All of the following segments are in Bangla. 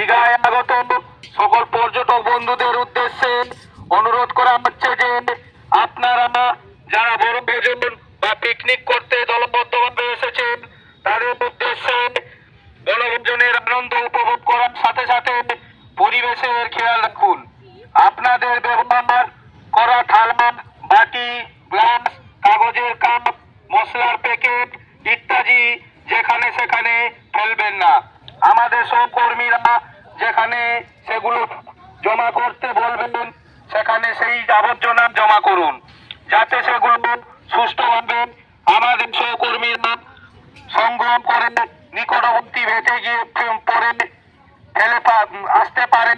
দীঘায় আগত সকল পর্যটক বন্ধুদের উদ্দেশ্যে অনুরোধ করা হচ্ছে যে আপনারা যারা বড় ভোজন বা পিকনিক করতে দলবদ্ধভাবে এসেছেন, তাদের উদ্দেশ্যে বনভোজনের আনন্দ উপভোগ করার সাথে সাথে পরিবেশের খেয়াল রাখুন। আপনাদের ব্যবহার করা থালা, বাটি, গ্লাস, কাগজের কাপ, মশলার প্যাকেট ইত্যাদি যেখানে সেখানে ফেলবেন না। আমাদের সহকর্মীরা যেখানে সেগুলো জমা করতে বলবেন, সেখানে সেই আবর্জনা জমা করুন। যাতে সেগুলো সুষ্ঠুভাবে আমাদের সহকর্মীরা সংগ্রহ করে, নিকটবর্তী ভেটে গিয়ে পরে ফেলে আসতে পারে।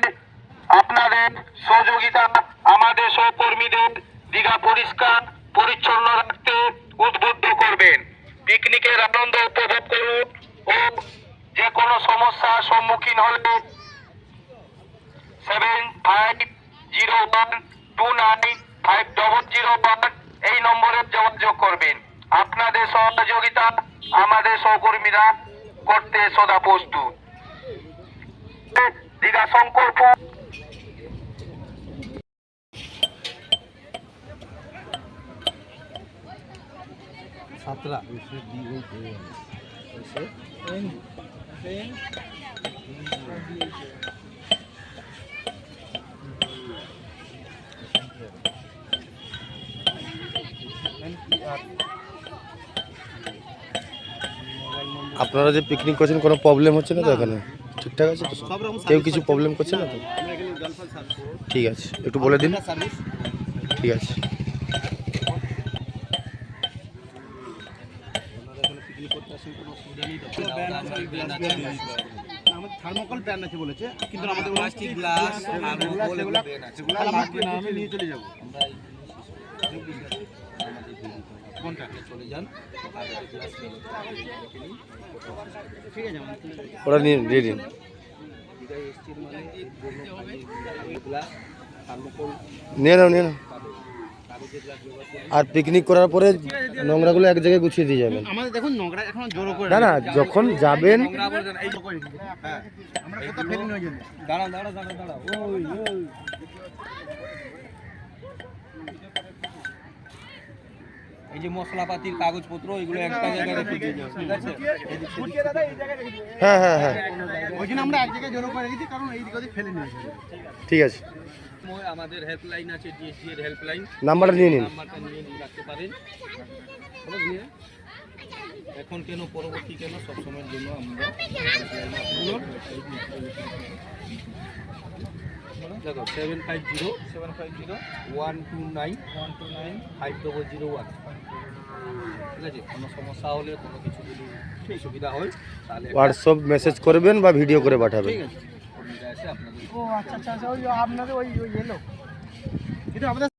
আপনাদের সহযোগিতা আমাদের সহকর্মীদের দীঘা পরিষ্কার, পরিচ্ছন্ন রাখতে উদ্বুদ্ধ করবেন। পিকনিকের আনন্দ উপভোগ করুন ও যে কোনো সমস্যার সম্মুখীন হলে seven five zero one two nine five double zero one এই নম্বরে যোগাযোগ করবেন। আপনাদের সহযোগিতা আমাদের সহকর্মীরা করতে সদা প্রস্তুত। দীঘা শঙ্করপুর। সাতরা আপনারা যে পিকনিক করছেন কোনো প্রবলেম হচ্ছে না তো এখানে? ঠিকঠাক আছে তো? কেউ কিছু প্রবলেম করছে না তো? ঠিক আছে একটু বলে দিন। ঠিক আছে। থার্মোকল ব্যান আছে। বলেছে কিন্তু আমাদের প্লাস্টিক গ্লাস আমি নিয়ে চলে যাব। ওরা নিয়ে দিয়ে দিন। মানে নিয়ে নাও নিয়ে নাও। আর পিকনিক করার পরে নোংরাগুলো এক জায়গায় গুছিয়ে দিয়ে যাবেন। আমাদের দেখুন নোংরা এখন জোরো করে না না যখন যাবেন হ্যাঁ এই যে মশলাপাতির কাগজপত্র এগুলো একটা জায়গায় রেখে দিয়ে যাও ঠিক আছে? হ্যাঁ হ্যাঁ হ্যাঁ। ওই জন্য আমরা এক জায়গায় জড়ো করে রেখেছি কারণ এই দিকে ওদিক ফেলে নিয়ে যাবে। ঠিক আছে। আমাদের হেল্পলাইন আছে ডিএসসি এর হেল্পলাইন নাম্বারটা নিয়ে নিন। নাম্বারটা নিয়ে নিয়ে রাখতে পারেন। এখন কেন পরবর্তী কেন সবসময়ের জন্য আমরা দেখো seven five zero seven five zero one two nine one two nine five double zero one ঠিক আছে? কোনো সমস্যা হলে কোনো কিছু যদি সুবিধা হয় তাহলে হোয়াটসঅ্যাপ মেসেজ করবেন বা ভিডিও করে পাঠাবেন। ঠিক আছে। আপনাদের ও আচ্ছা আচ্ছা আচ্ছা ওই আপনাদের ওই ওই এলো কিন্তু আমাদের